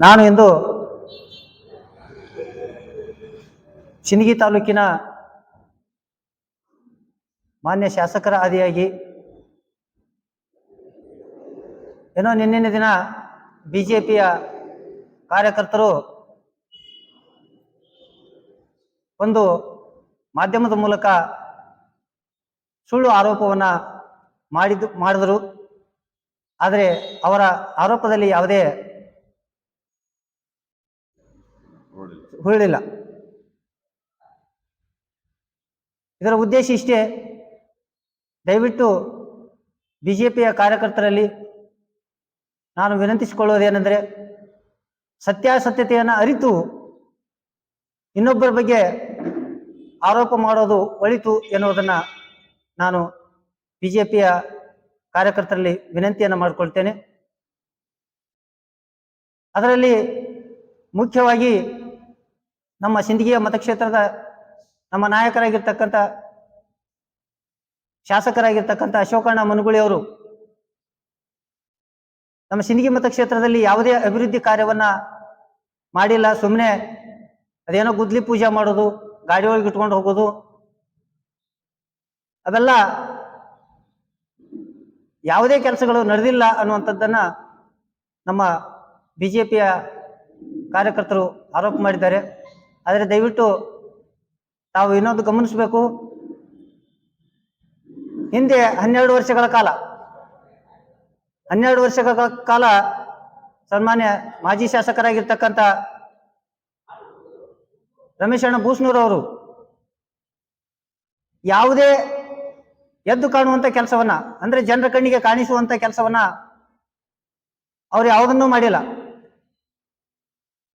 ನಾನು ಇಂದು ಸಿಂದಗಿ ತಾಲೂಕಿನ ಮಾನ್ಯ ಶಾಸಕರ ಆದಿಯಾಗಿ ಏನೋ ನಿನ್ನಿನ ದಿನ ಬಿ ಜೆ ಪಿಯ ಕಾರ್ಯಕರ್ತರು ಒಂದು ಮಾಧ್ಯಮದ ಮೂಲಕ ಸುಳ್ಳು ಆರೋಪವನ್ನು ಮಾಡಿದ್ದು, ಮಾಡಿದರು. ಆದರೆ ಅವರ ಆರೋಪದಲ್ಲಿ ಯಾವುದೇ ಹುರುಳಿಲ್ಲ. ಇದರ ಉದ್ದೇಶ ಇಷ್ಟೇ. ದಯವಿಟ್ಟು ಬಿ ಜೆ ಪಿಯ ಕಾರ್ಯಕರ್ತರಲ್ಲಿ ನಾನು ವಿನಂತಿಸಿಕೊಳ್ಳೋದೇನೆಂದರೆ ಸತ್ಯಾಸತ್ಯತೆಯನ್ನು ಅರಿತು ಇನ್ನೊಬ್ಬರ ಬಗ್ಗೆ ಆರೋಪ ಮಾಡೋದು ಒಳಿತು ಎನ್ನುವುದನ್ನು ನಾನು ಬಿ ಜೆ ಪಿಯ ಕಾರ್ಯಕರ್ತರಲ್ಲಿ ವಿನಂತಿಯನ್ನು ಮಾಡಿಕೊಳ್ತೇನೆ. ಅದರಲ್ಲಿ ಮುಖ್ಯವಾಗಿ ನಮ್ಮ ಸಿಂದಗಿಯ ಮತಕ್ಷೇತ್ರದ ನಮ್ಮ ನಾಯಕರಾಗಿರ್ತಕ್ಕಂಥ, ಶಾಸಕರಾಗಿರ್ತಕ್ಕಂಥ ಅಶೋಕಣ್ಣ ಮನುಗುಳಿ ಅವರು ನಮ್ಮ ಸಿಂದಗಿ ಮತಕ್ಷೇತ್ರದಲ್ಲಿ ಯಾವುದೇ ಅಭಿವೃದ್ಧಿ ಕಾರ್ಯವನ್ನ ಮಾಡಿಲ್ಲ. ಸುಮ್ಮನೆ ಅದೇನೋ ಗುದ್ಲಿ ಪೂಜೆ ಮಾಡೋದು, ಗಾಡಿ ಒಳಗೆ ಇಟ್ಕೊಂಡು ಹೋಗೋದು. ಅವೆಲ್ಲ ಯಾವುದೇ ಕೆಲಸಗಳು ನಡೆದಿಲ್ಲ ಅನ್ನುವಂಥದ್ದನ್ನ ನಮ್ಮ ಬಿ ಜೆ ಪಿಯ ಕಾರ್ಯಕರ್ತರು ಆರೋಪ ಮಾಡಿದ್ದಾರೆ. ಆದರೆ ದಯವಿಟ್ಟು ತಾವು ಇನ್ನೊಂದು ಗಮನಿಸಬೇಕು. ಹಿಂದೆ ಹನ್ನೆರಡು ವರ್ಷಗಳ ಕಾಲ, ಹನ್ನೆರಡು ವರ್ಷಗಳ ಕಾಲ ಸನ್ಮಾನ್ಯ ಮಾಜಿ ಶಾಸಕರಾಗಿರ್ತಕ್ಕಂಥ ರಮೇಶಣ್ಣ ಅವರು ಯಾವುದೇ ಎದ್ದು ಕಾಣುವಂತ ಕೆಲಸವನ್ನ, ಅಂದ್ರೆ ಜನರ ಕಣ್ಣಿಗೆ ಕಾಣಿಸುವಂತ ಕೆಲಸವನ್ನ ಅವ್ರು ಯಾವುದನ್ನೂ ಮಾಡಿಲ್ಲ.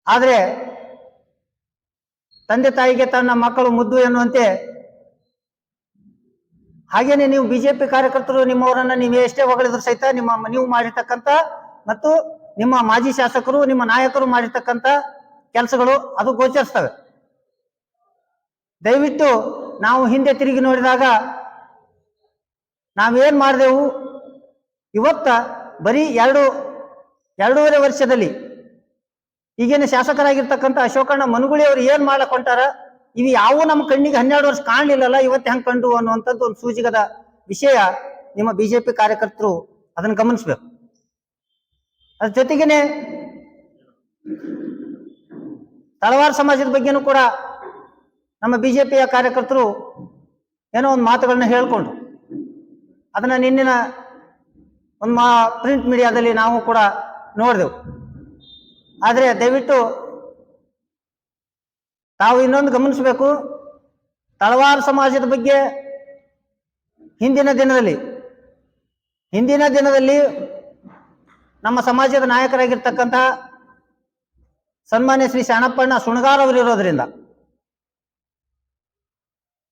ಆದ್ರೆ ತಂದೆ ತಾಯಿಗೆ ತನ್ನ ಮಕ್ಕಳು ಮುದ್ದು ಎನ್ನುವಂತೆ. ಹಾಗೇನೆ ನೀವು ಬಿಜೆಪಿ ಕಾರ್ಯಕರ್ತರು ನಿಮ್ಮವರನ್ನ ನೀವು ಎಷ್ಟೇ ಹೊಗಳಿದ್ರು ಸಹಿತ ನಿಮ್ಮ ನೀವು ಮಾಡಿರ್ತಕ್ಕಂಥ ಮತ್ತು ನಿಮ್ಮ ಮಾಜಿ ಶಾಸಕರು, ನಿಮ್ಮ ನಾಯಕರು ಮಾಡಿರ್ತಕ್ಕಂಥ ಕೆಲಸಗಳು ಅದು ಗೋಚರಿಸ್ತವೆ. ದಯವಿಟ್ಟು ನಾವು ಹಿಂದೆ ತಿರುಗಿ ನೋಡಿದಾಗ ನಾವೇನ್ ಮಾಡಿದೆವು? ಇವತ್ತ ಬರೀ ಎರಡು, ಎರಡೂವರೆ ವರ್ಷದಲ್ಲಿ ಈಗಿನ ಶಾಸಕರಾಗಿರ್ತಕ್ಕಂಥ ಅಶೋಕಣ್ಣ ಮನುಗುಳಿ ಅವರು ಏನ್ ಮಾಡಕ್ ಹೊಂಟಾರ ಇವು ಯಾವ ನಮ್ಮ ಕಣ್ಣಿಗೆ ಹನ್ನೆರಡು ವರ್ಷ ಕಾಣಲಿಲ್ಲಲ್ಲ, ಇವತ್ತು ಹೆಂಗ್ ಕಂಡು ಅನ್ನುವಂಥದ್ದು ಒಂದು ಸೂಚಿಗದ ವಿಷಯ ನಿಮ್ಮ ಬಿಜೆಪಿ ಕಾರ್ಯಕರ್ತರು ಅದನ್ನ ಗಮನಿಸ್ಬೇಕು. ಅದ್ರ ಜೊತೆಗೇನೆ ತಳವಾರ ಸಮಾಜದ ಬಗ್ಗೆನೂ ಕೂಡ ನಮ್ಮ ಬಿಜೆಪಿಯ ಕಾರ್ಯಕರ್ತರು ಏನೋ ಒಂದು ಮಾತುಗಳನ್ನ ಹೇಳ್ಕೊಂಡು, ಅದನ್ನ ನಿನ್ನಿನ ಒಂದು ಮಾ, ಪ್ರಿಂಟ್ ಮೀಡಿಯಾದಲ್ಲಿ ನಾವು ಕೂಡ ನೋಡಿದೆವು. ಆದರೆ ದಯವಿಟ್ಟು ತಾವು ಇನ್ನೊಂದು ಗಮನಿಸಬೇಕು. ತಳವಾರ ಸಮಾಜದ ಬಗ್ಗೆ ಹಿಂದಿನ ದಿನದಲ್ಲಿ ಹಿಂದಿನ ದಿನದಲ್ಲಿ ನಮ್ಮ ಸಮಾಜದ ನಾಯಕರಾಗಿರ್ತಕ್ಕಂಥ ಸನ್ಮಾನ್ಯ ಶ್ರೀ ಶಾಣಪ್ಪಣ್ಣ ಸುಣಗಾರ್ ಅವರು ಇರೋದ್ರಿಂದ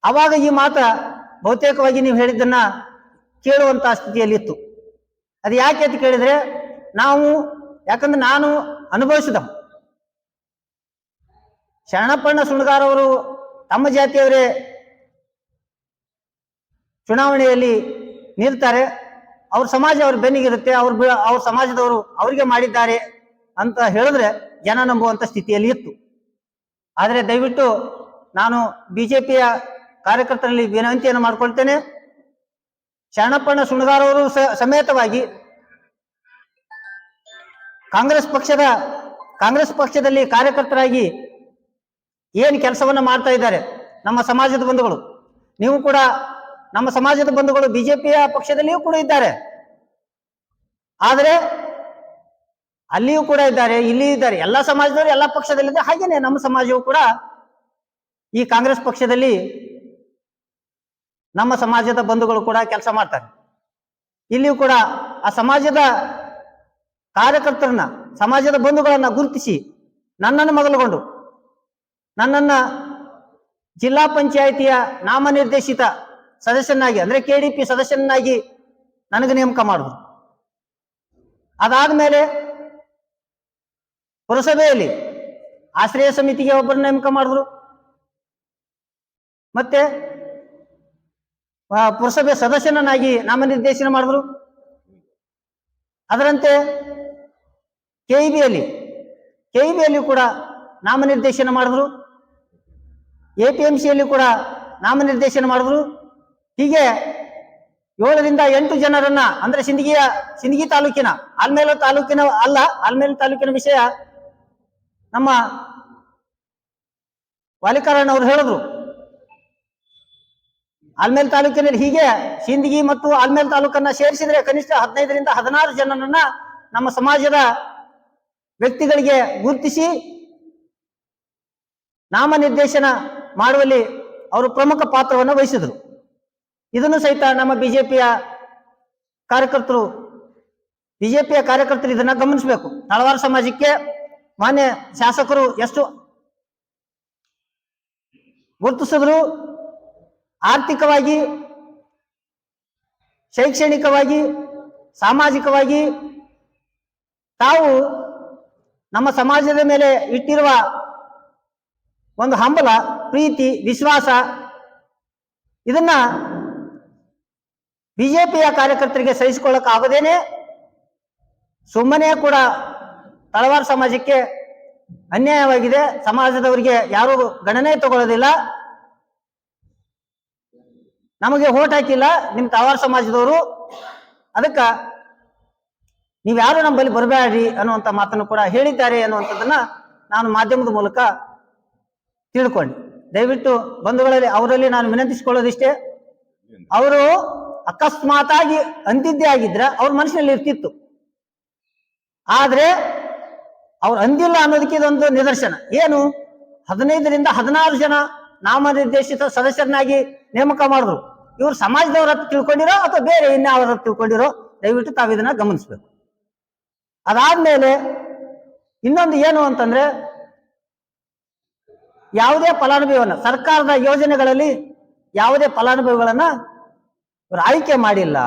ಅವಾಗ ಈ ಮಾತ ಬಹುತೇಕವಾಗಿ ನೀವು ಹೇಳಿದ್ದನ್ನ ಕೇಳುವಂತ ಸ್ಥಿತಿಯಲ್ಲಿತ್ತು. ಅದು ಯಾಕೆ ಅಂತ ಕೇಳಿದ್ರೆ, ನಾವು, ಯಾಕಂದ್ರೆ ನಾನು ಅನುಭವಿಸಿದ ಶರಣಪ್ಪಣ್ಣ ಸುಣಗಾರ್ ಅವರು ತಮ್ಮ ಜಾತಿಯವರೇ ಚುನಾವಣೆಯಲ್ಲಿ ನಿಲ್ತಾರೆ. ಅವ್ರ ಸಮಾಜ ಅವ್ರ ಬೆನ್ನಿಗಿರುತ್ತೆ. ಅವ್ರ ಅವ್ರ ಸಮಾಜದವರು ಅವರಿಗೆ ಮಾಡಿದ್ದಾರೆ ಅಂತ ಹೇಳಿದ್ರೆ ಜನ ನಂಬುವಂತ ಸ್ಥಿತಿಯಲ್ಲಿ ಇತ್ತು. ಆದರೆ ದಯವಿಟ್ಟು ನಾನು ಬಿಜೆಪಿಯ ಕಾರ್ಯಕರ್ತರಲ್ಲಿ ವಿನಂತಿಯನ್ನು ಮಾಡ್ಕೊಳ್ತೇನೆ. ಶರಣಪ್ಪಣ್ಣ ಸುಣಗಾರ್ ಅವರು ಸ- ಸಮೇತವಾಗಿ ಕಾಂಗ್ರೆಸ್ ಪಕ್ಷದ, ಕಾಂಗ್ರೆಸ್ ಪಕ್ಷದಲ್ಲಿ ಕಾರ್ಯಕರ್ತರಾಗಿ ಏನು ಕೆಲಸವನ್ನು ಮಾಡ್ತಾ ಇದ್ದಾರೆ ನಮ್ಮ ಸಮಾಜದ ಬಂಧುಗಳು. ನೀವು ಕೂಡ ನಮ್ಮ ಸಮಾಜದ ಬಂಧುಗಳು ಬಿಜೆಪಿಯ ಪಕ್ಷದಲ್ಲಿಯೂ ಕೂಡ ಇದ್ದಾರೆ. ಆದರೆ ಅಲ್ಲಿಯೂ ಕೂಡ ಇದ್ದಾರೆ, ಇಲ್ಲಿಯೂ ಇದ್ದಾರೆ. ಎಲ್ಲ ಸಮಾಜದವರು ಎಲ್ಲ ಪಕ್ಷದಲ್ಲಿದ್ದಾರೆ. ಹಾಗೇನೆ ನಮ್ಮ ಸಮಾಜವು ಕೂಡ ಈ ಕಾಂಗ್ರೆಸ್ ಪಕ್ಷದಲ್ಲಿ ನಮ್ಮ ಸಮಾಜದ ಬಂಧುಗಳು ಕೂಡ ಕೆಲಸ ಮಾಡ್ತಾರೆ. ಇಲ್ಲಿಯೂ ಕೂಡ ಆ ಸಮಾಜದ ಕಾರ್ಯಕರ್ತರನ್ನ, ಸಮಾಜದ ಬಂಧುಗಳನ್ನ ಗುರುತಿಸಿ ನನ್ನನ್ನು ಮೊದಲುಗೊಂಡು ನನ್ನನ್ನ ಜಿಲ್ಲಾ ಪಂಚಾಯಿತಿಯ ನಾಮನಿರ್ದೇಶಿತ ಸದಸ್ಯನಾಗಿ ಅಂದ್ರೆ ಕೆ ಡಿ ಪಿ ಸದಸ್ಯನಾಗಿ ನನಗೆ ನೇಮಕ ಮಾಡಿದ್ರು ಅದಾದ್ಮೇಲೆ ಪುರಸಭೆಯಲ್ಲಿ ಆಶ್ರಯ ಸಮಿತಿಗೆ ಒಬ್ಬರು ನೇಮಕ ಮಾಡಿದ್ರು ಮತ್ತೆ ಪುರಸಭೆ ಸದಸ್ಯನನ್ನಾಗಿ ನಾಮನಿರ್ದೇಶನ ಮಾಡಿದ್ರು ಅದರಂತೆ ಕೆ ಇ ಬಿಯಲ್ಲಿ ಕೆ ಇ ಬಿಯಲ್ಲಿ ಕೂಡ ನಾಮನಿರ್ದೇಶನ ಮಾಡಿದ್ರು. ಎ ಪಿ ಎಂ ಸಿಯಲ್ಲಿ ಕೂಡ ನಾಮನಿರ್ದೇಶನ ಮಾಡಿದ್ರು. ಹೀಗೆ ಏಳರಿಂದ ಎಂಟು ಜನರನ್ನ ಅಂದ್ರೆ ಸಿಂದಗಿಯ, ಸಿಂದಗಿ ತಾಲೂಕಿನ, ಆಲ್ಮೇಲು ತಾಲೂಕಿನ ಅಲ್ಲ, ಆಲ್ಮೇಲು ತಾಲೂಕಿನ ವಿಷಯ ನಮ್ಮ ವಾಲಿಕಾರಣ್ಣ ಅವರು ಹೇಳಿದ್ರು. ಆಲ್ಮೇಲ್ ತಾಲೂಕಿನಲ್ಲಿ ಹೀಗೆ ಸಿಂದಗಿ ಮತ್ತು ಆಲ್ಮೇಲ್ ತಾಲೂಕನ್ನ ಸೇರಿಸಿದ್ರೆ ಕನಿಷ್ಠ ಹದಿನೈದರಿಂದ ಹದಿನಾರು ಜನರನ್ನ ನಮ್ಮ ಸಮಾಜದ ವ್ಯಕ್ತಿಗಳಿಗೆ ಗುರುತಿಸಿ ನಾಮನಿರ್ದೇಶನ ಮಾಡುವಲ್ಲಿ ಅವರು ಪ್ರಮುಖ ಪಾತ್ರವನ್ನು ವಹಿಸಿದರು. ಇದನ್ನು ಸಹಿತ ನಮ್ಮ ಬಿಜೆಪಿಯ ಕಾರ್ಯಕರ್ತರು ಬಿಜೆಪಿಯ ಕಾರ್ಯಕರ್ತರು ಇದನ್ನ ಗಮನಿಸಬೇಕು. ತಳವಾರ ಸಮಾಜಕ್ಕೆ ಮಾನ್ಯ ಶಾಸಕರು ಎಷ್ಟು ಗುರುತಿಸಿದ್ರು? ಆರ್ಥಿಕವಾಗಿ, ಶೈಕ್ಷಣಿಕವಾಗಿ, ಸಾಮಾಜಿಕವಾಗಿ ತಾವು ನಮ್ಮ ಸಮಾಜದ ಮೇಲೆ ಇಟ್ಟಿರುವ ಒಂದು ಹಂಬಲ, ಪ್ರೀತಿ, ವಿಶ್ವಾಸ, ಇದನ್ನ ಬಿಜೆಪಿಯ ಕಾರ್ಯಕರ್ತರಿಗೆ ಸಹಿಸಿಕೊಳ್ಳಕ್ ಆಗದೇನೆ ಸುಮ್ಮನೆ ಕೂಡ ತಳವಾರ ಸಮಾಜಕ್ಕೆ ಅನ್ಯಾಯವಾಗಿದೆ. ಸಮಾಜದವರಿಗೆ ಯಾರು ಗಣನೆ ತಗೊಳ್ಳೋದಿಲ್ಲ. ನಮಗೆ ಓಟ್ ಹಾಕಿಲ್ಲ. ನಿಮ್ ತಳವಾರ ಸಮಾಜದವರು. ಅದಕ್ಕ ನೀವ್ಯಾರು ನಮ್ಮಲ್ಲಿ ಬರಬೇಡ್ರಿ ಅನ್ನುವಂತ ಮಾತನ್ನು ಕೂಡ ಹೇಳಿದ್ದಾರೆ ಅನ್ನುವಂಥದ್ದನ್ನ ನಾನು ಮಾಧ್ಯಮದ ಮೂಲಕ ತಿಳ್ಕೊಂಡೆ. ದಯವಿಟ್ಟು ಬಂಧುಗಳಲ್ಲಿ, ಅವರಲ್ಲಿ ನಾನು ವಿನಂತಿಸಿಕೊಳ್ಳೋದಿಷ್ಟೇ, ಅವರು ಅಕಸ್ಮಾತಾಗಿ ಅಂದಿದ್ದೇ ಆಗಿದ್ರೆ ಅವ್ರ ಮನಸ್ಸಿನಲ್ಲಿ ಇರ್ತಿತ್ತು. ಆದ್ರೆ ಅವ್ರು ಅಂದಿಲ್ಲ ಅನ್ನೋದಕ್ಕೆ ಇದೊಂದು ನಿದರ್ಶನ. ಏನು? ಹದಿನೈದರಿಂದ ಹದಿನಾರು ಜನ ನಾಮನಿರ್ದೇಶಿತ ಸದಸ್ಯರನ್ನಾಗಿ ನೇಮಕ ಮಾಡಿದ್ರು. ಇವರು ಸಮಾಜದವ್ರ ಹತ್ರ ತಿಳ್ಕೊಂಡಿರೋ ಅಥವಾ ಬೇರೆ ಇನ್ಯಾವ್ರ ತಿಳ್ಕೊಂಡಿರೋ, ದಯವಿಟ್ಟು ತಾವು ಇದನ್ನ ಗಮನಿಸ್ಬೇಕು. ಅದಾದ್ಮೇಲೆ ಇನ್ನೊಂದು ಏನು ಅಂತಂದ್ರೆ ಯಾವುದೇ ಫಲಾನುಭವಿಯನ್ನ, ಸರ್ಕಾರದ ಯೋಜನೆಗಳಲ್ಲಿ ಯಾವುದೇ ಫಲಾನುಭವಿಗಳನ್ನ ಇವರು ಆಯ್ಕೆ ಮಾಡಿಲ್ಲ.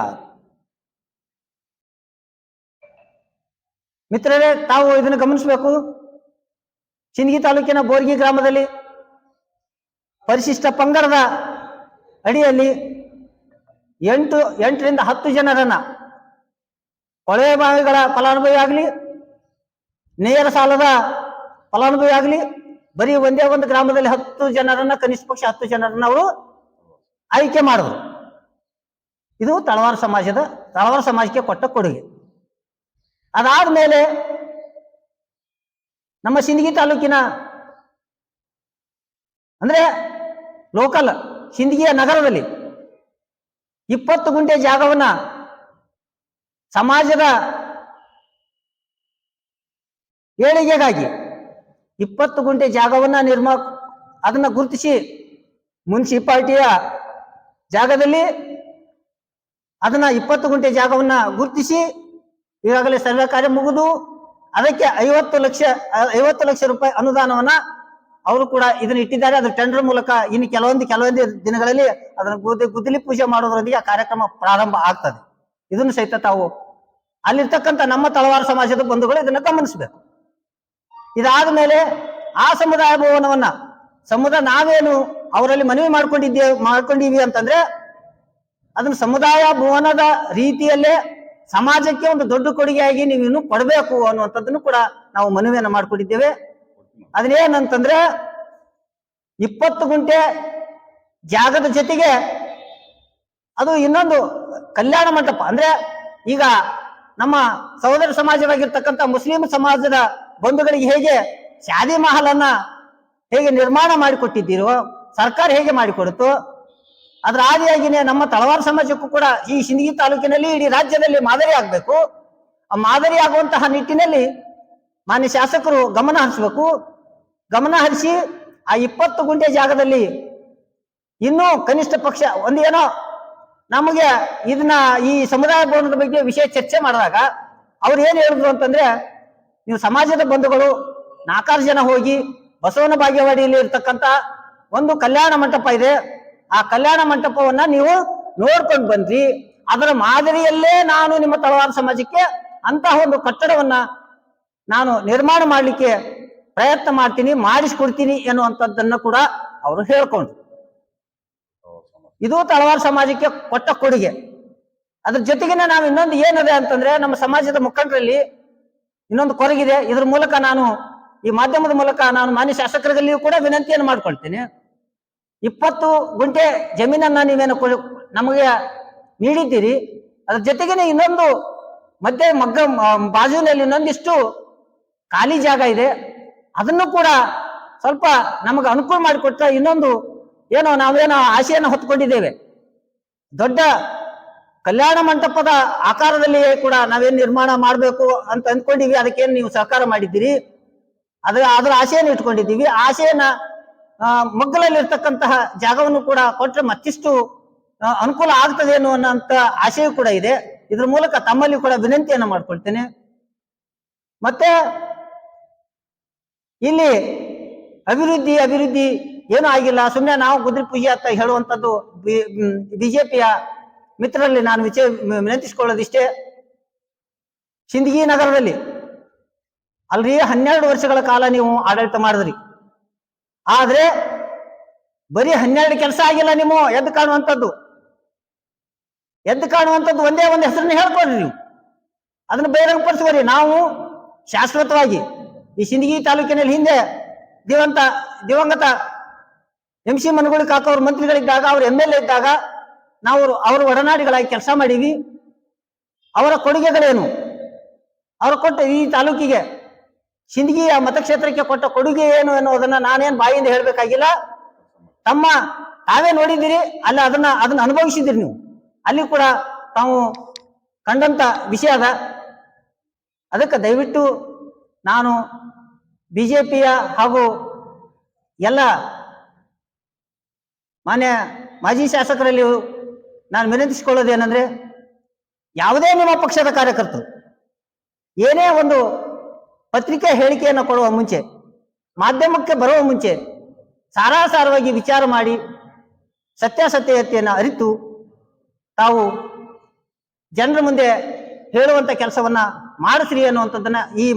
ಮಿತ್ರರೇ, ತಾವು ಇದನ್ನು ಗಮನಿಸಬೇಕು. ಚಿನ್ಗಿ ತಾಲೂಕಿನ ಬೋರ್ಗಿ ಗ್ರಾಮದಲ್ಲಿ ಪರಿಶಿಷ್ಟ ಪಂಗಡದ ಅಡಿಯಲ್ಲಿ ಎಂಟು, ಎಂಟರಿಂದ ಹತ್ತು ಜನರನ್ನ ಕೊಳವೆ ಬಾವಿಗಳ ಫಲಾನುಭವಿ ಆಗಲಿ, ನೇರ ಸಾಲದ ಫಲಾನುಭವಿ ಆಗಲಿ, ಬರೀ ಒಂದೇ ಒಂದು ಗ್ರಾಮದಲ್ಲಿ ಹತ್ತು ಜನರನ್ನ, ಕನಿಷ್ಠ ಪಕ್ಷ ಹತ್ತು ಜನರನ್ನ ಅವರು ಆಯ್ಕೆ ಮಾಡಿದ್ರು. ಇದು ತಳವಾರ ಸಮಾಜದ, ತಳವಾರ ಸಮಾಜಕ್ಕೆ ಕೊಟ್ಟ ಕೊಡುಗೆ. ಅದಾದ ಮೇಲೆ ನಮ್ಮ ಸಿಂದಗಿ ತಾಲೂಕಿನ, ಅಂದ್ರೆ ಲೋಕಲ್ ಸಿಂದಗಿಯ ನಗರದಲ್ಲಿ ಇಪ್ಪತ್ತು ಗುಂಟೆ ಜಾಗವನ್ನ ಸಮಾಜದ ಏಳಿಗೆಗಾಗಿ ಇಪ್ಪತ್ತು ಗುಂಟೆ ಜಾಗವನ್ನ ನಿರ್ಮಾ, ಅದನ್ನ ಗುರುತಿಸಿ ಮುನ್ಸಿಪಾಲ್ಟಿಯ ಜಾಗದಲ್ಲಿ ಅದನ್ನ ಇಪ್ಪತ್ತು ಗುಂಟೆ ಜಾಗವನ್ನ ಗುರುತಿಸಿ ಈಗಾಗಲೇ ಸರ್ವೆ ಕಾರ್ಯ ಮುಗಿದು ಅದಕ್ಕೆ ಐವತ್ತು ಲಕ್ಷ ಐವತ್ತು ಲಕ್ಷ ರೂಪಾಯಿ ಅನುದಾನವನ್ನ ಅವರು ಕೂಡ ಇದನ್ನ ಇಟ್ಟಿದ್ದಾರೆ. ಅದು ಟೆಂಡರ್ ಮೂಲಕ ಇನ್ನು ಕೆಲವೊಂದು ಕೆಲವೊಂದು ದಿನಗಳಲ್ಲಿ ಅದನ್ನು ಗುದ್ದಿ ಗುದ್ದಲಿ ಪೂಜೆ ಮಾಡೋದ್ರೊಂದಿಗೆ ಆ ಕಾರ್ಯಕ್ರಮ ಪ್ರಾರಂಭ ಆಗ್ತದೆ. ಇದನ್ನು ಸಹಿತ ತಾವು ಅಲ್ಲಿರ್ತಕ್ಕಂಥ ನಮ್ಮ ತಳವಾರ ಸಮಾಜದ ಬಂಧುಗಳು ಇದನ್ನ ಗಮನಿಸಬೇಕು. ಇದಾದ ಮೇಲೆ ಆ ಸಮುದಾಯ ಭವನವನ್ನ ಸಮುದಾಯ ನಾವೇನು ಅವರಲ್ಲಿ ಮನವಿ ಮಾಡ್ಕೊಂಡಿದ್ದೇ, ಮಾಡ್ಕೊಂಡಿವಿ ಅಂತಂದ್ರೆ ಅದನ್ನ ಸಮುದಾಯ ಭವನದ ರೀತಿಯಲ್ಲೇ ಸಮಾಜಕ್ಕೆ ಒಂದು ದೊಡ್ಡ ಕೊಡುಗೆಯಾಗಿ ನೀವು ಇನ್ನು ಕೊಡಬೇಕು ಅನ್ನುವಂಥದ್ದನ್ನು ಕೂಡ ನಾವು ಮನವಿಯನ್ನು ಮಾಡ್ಕೊಂಡಿದ್ದೇವೆ. ಅದನ್ನೇನಂತಂದ್ರೆ ಇಪ್ಪತ್ತು ಗುಂಟೆ ಜಾಗದ ಜೊತೆಗೆ ಅದು ಇನ್ನೊಂದು ಕಲ್ಯಾಣ ಮಂಟಪ. ಅಂದ್ರೆ ಈಗ ನಮ್ಮ ಸಹೋದರ ಸಮಾಜವಾಗಿರ್ತಕ್ಕಂಥ ಮುಸ್ಲಿಂ ಸಮಾಜದ ಬಂಧುಗಳಿಗೆ ಹೇಗೆ ಶಾದಿ ಮಹಲನ್ನ ಹೇಗೆ ನಿರ್ಮಾಣ ಮಾಡಿಕೊಟ್ಟಿದ್ದೀರೋ, ಸರ್ಕಾರ ಹೇಗೆ ಮಾಡಿಕೊಡುತ್ತೋ, ಅದರ ಆದಿಯಾಗಿನೇ ನಮ್ಮ ತಳವಾರ ಸಮಾಜಕ್ಕೂ ಕೂಡ ಈ ಸಿಂದಗಿ ತಾಲೂಕಿನಲ್ಲಿ ಇಡೀ ರಾಜ್ಯದಲ್ಲಿ ಮಾದರಿ ಆಗಬೇಕು. ಆ ಮಾದರಿ ಆಗುವಂತಹ ನಿಟ್ಟಿನಲ್ಲಿ ಮಾನ್ಯ ಶಾಸಕರು ಗಮನ ಹರಿಸಬೇಕು. ಗಮನ ಹರಿಸಿ ಆ ಇಪ್ಪತ್ತು ಗುಂಟೆ ಜಾಗದಲ್ಲಿ ಇನ್ನೂ ಕನಿಷ್ಠ ಪಕ್ಷ ಒಂದು ಏನೋ ನಮಗೆ ಇದನ್ನ ಈ ಸಮುದಾಯ ಭವನದ ಬಗ್ಗೆ ವಿಷಯ ಚರ್ಚೆ ಮಾಡಿದಾಗ ಅವ್ರು ಏನ್ ಹೇಳಿದ್ರು ಅಂತಂದ್ರೆ, ನೀವು ಸಮಾಜದ ಬಂಧುಗಳು, ನಾಲ್ಕಾರು ಜನ ಹೋಗಿ ಬಸವನ ಭಾಗ್ಯವಾಡಿಯಲ್ಲಿ ಇರ್ತಕ್ಕಂತ ಒಂದು ಕಲ್ಯಾಣ ಮಂಟಪ ಇದೆ. ಆ ಕಲ್ಯಾಣ ಮಂಟಪವನ್ನ ನೀವು ನೋಡ್ಕೊಂಡು ಬಂದ್ರಿ. ಅದರ ಮಾದರಿಯಲ್ಲೇ ನಾನು ನಿಮ್ಮ ತಳವಾರ ಸಮಾಜಕ್ಕೆ ಅಂತಹ ಒಂದು ಕಟ್ಟಡವನ್ನ ನಾನು ನಿರ್ಮಾಣ ಮಾಡಲಿಕ್ಕೆ ಪ್ರಯತ್ನ ಮಾಡ್ತೀನಿ, ಮಾಡಿಸ್ಕೊಡ್ತೀನಿ ಎನ್ನುವಂಥದ್ದನ್ನು ಕೂಡ ಅವರು ಹೇಳ್ಕೊಂಡ್ರು. ಇದು ತಳವಾರ ಸಮಾಜಕ್ಕೆ ಕೊಟ್ಟ ಕೊಡುಗೆ. ಅದ್ರ ಜೊತೆಗಿನ ನಾವು ಇನ್ನೊಂದು ಏನಿದೆ ಅಂತಂದ್ರೆ ನಮ್ಮ ಸಮಾಜದ ಮುಖಂಡರಲ್ಲಿ ಇನ್ನೊಂದು ಕೊರಗಿದೆ. ಇದ್ರ ಮೂಲಕ ನಾನು ಈ ಮಾಧ್ಯಮದ ಮೂಲಕ ನಾನು ಮಾನ್ಯ ಶಾಸಕರಲ್ಲಿಯೂ ಕೂಡ ವಿನಂತಿಯನ್ನು ಮಾಡ್ಕೊಳ್ತೇನೆ. ಇಪ್ಪತ್ತು ಗುಂಟೆ ಜಮೀನನ್ನ ನೀವೇನು ನಮಗೆ ನೀಡಿದ್ದೀರಿ. ಅದ್ರ ಜೊತೆಗೇನೆ ಇನ್ನೊಂದು ಮಧ್ಯೆ ಮಗ್ಗ ಬಾಜುನಲ್ಲಿ ಇನ್ನೊಂದಿಷ್ಟು ಖಾಲಿ ಜಾಗ ಇದೆ. ಅದನ್ನು ಕೂಡ ಸ್ವಲ್ಪ ನಮಗೆ ಅನುಕೂಲ ಮಾಡಿಕೊಟ್ಟ ಇನ್ನೊಂದು ಏನೋ ನಾವೇನೋ ಆಶೆಯನ್ನು ಹೊತ್ಕೊಂಡಿದ್ದೇವೆ ದೊಡ್ಡ ಕಲ್ಯಾಣ ಮಂಟಪದ ಆಕಾರದಲ್ಲಿ ಕೂಡ ನಾವೇನು ನಿರ್ಮಾಣ ಮಾಡಬೇಕು ಅಂತ ಅಂದ್ಕೊಂಡಿವಿ ಅದಕ್ಕೇನು ನೀವು ಸಹಕಾರ ಮಾಡಿದ್ದೀರಿ. ಅದ್ರ, ಅದರ ಆಶೆಯನ್ನು ಇಟ್ಕೊಂಡಿದ್ದೀವಿ. ಆಶೆಯನ್ನ ಮಗ್ಗಲಲ್ಲಿರ್ತಕ್ಕಂತಹ ಜಾಗವನ್ನು ಕೂಡ ಕೊಟ್ಟರೆ ಮತ್ತಿಷ್ಟು ಅನುಕೂಲ ಆಗ್ತದೆ ಅನ್ನುವಂತ ಆಶೆಯೂ ಕೂಡ ಇದೆ. ಇದ್ರ ಮೂಲಕ ತಮ್ಮಲ್ಲಿ ಕೂಡ ವಿನಂತಿಯನ್ನು ಮಾಡ್ಕೊಳ್ತೇನೆ. ಮತ್ತೆ, ಇಲ್ಲಿ ಅಭಿವೃದ್ಧಿ ಅಭಿವೃದ್ಧಿ ಏನೂ ಆಗಿಲ್ಲ ಸುಮ್ಮನೆ ನಾವು ಗುದ್ರಿ ಪೂಜೆ ಅಂತ ಹೇಳುವಂಥದ್ದು ಬಿಜೆಪಿಯ ಮಿತ್ರರಲ್ಲಿ ನಾನು ವಿಚೇ ವಿನಂತಿಸಿಕೊಳ್ಳೋದಿಷ್ಟೇ ಸಿಂದಗಿ ನಗರದಲ್ಲಿ ಅಲ್ರಿ ಹನ್ನೆರಡು ವರ್ಷಗಳ ಕಾಲ ನೀವು ಆಡಳಿತ ಮಾಡಿದ್ರಿ. ಆದ್ರೆ ಬರೀ ಹನ್ನೆರಡು ಕೆಲಸ ಆಗಿಲ್ಲ ನೀವು ಎದ್ದು ಕಾಣುವಂಥದ್ದು. ಎದ್ದು ಕಾಣುವಂಥದ್ದು ಒಂದೇ ಒಂದು ಹೆಸರನ್ನ ಹೇಳ್ಕೊಡ್ರಿ ನೀವು. ಅದನ್ನ ಬಹಿರಂಗಪಡಿಸುವರಿ ನಾವು ಶಾಶ್ವತವಾಗಿ ಈ ಸಿಂದಗಿ ತಾಲೂಕಿನಲ್ಲಿ ಹಿಂದೆ ದಿವಂತ, ದಿವಂಗತ ಎಂ ಸಿ ಮನಗುಳಿ ಕಾಕ ಅವ್ರ ಮಂತ್ರಿಗಳಿದ್ದಾಗ, ಅವ್ರ ಎಂ ಎಲ್ ಎ ಇದ್ದಾಗ ನಾವು ಅವ್ರ ಒಡನಾಡಿಗಳಾಗಿ ಕೆಲಸ ಮಾಡೀವಿ ಅವರ ಕೊಡುಗೆಗಳೇನು? ಅವರು ಕೊಟ್ಟ ಈ ತಾಲೂಕಿಗೆ ಸಿಂದಗಿಯ ಮತಕ್ಷೇತ್ರಕ್ಕೆ ಕೊಟ್ಟ ಕೊಡುಗೆ ಏನು ಅನ್ನೋದನ್ನ ನಾನೇನು ಬಾಯಿಂದ ಹೇಳಬೇಕಾಗಿಲ್ಲ. ತಮ್ಮ, ತಾವೇ ನೋಡಿದ್ದೀರಿ, ಅಲ್ಲ ಅದನ್ನ ಅದನ್ನ ಅನುಭವಿಸಿದಿರಿ ನೀವು. ಅಲ್ಲಿ ಕೂಡ ತಾವು ಕಂಡಂತ ವಿಷಯ ಅದ. ಅದಕ್ಕೆ ದಯವಿಟ್ಟು ನಾನು ಬಿಜೆಪಿಯ ಹಾಗೂ ಎಲ್ಲ ಮಾನ್ಯ ಮಾಜಿ ಶಾಸಕರಲ್ಲಿ ನಾನು ವಿನಂತಿಸಿಕೊಳ್ಳೋದೇನೆಂದರೆ ಯಾವುದೇ ನಿಮ್ಮ ಪಕ್ಷದ ಕಾರ್ಯಕರ್ತರು ಏನೇ ಒಂದು ಪತ್ರಿಕೆ ಹೇಳಿಕೆಯನ್ನು ಕೊಡುವ ಮುಂಚೆ, ಮಾಧ್ಯಮಕ್ಕೆ ಬರುವ ಮುಂಚೆ ಸಾರಾಸಾರವಾಗಿ ವಿಚಾರ ಮಾಡಿ ಸತ್ಯಾಸತ್ಯತೆಯನ್ನು ಅರಿತು ತಾವು ಜನರ ಮುಂದೆ ಹೇಳುವಂಥ ಕೆಲಸವನ್ನು ಮಾಡಿಸ್ರಿ ಅನ್ನುವಂಥದ್ದನ್ನು ಈ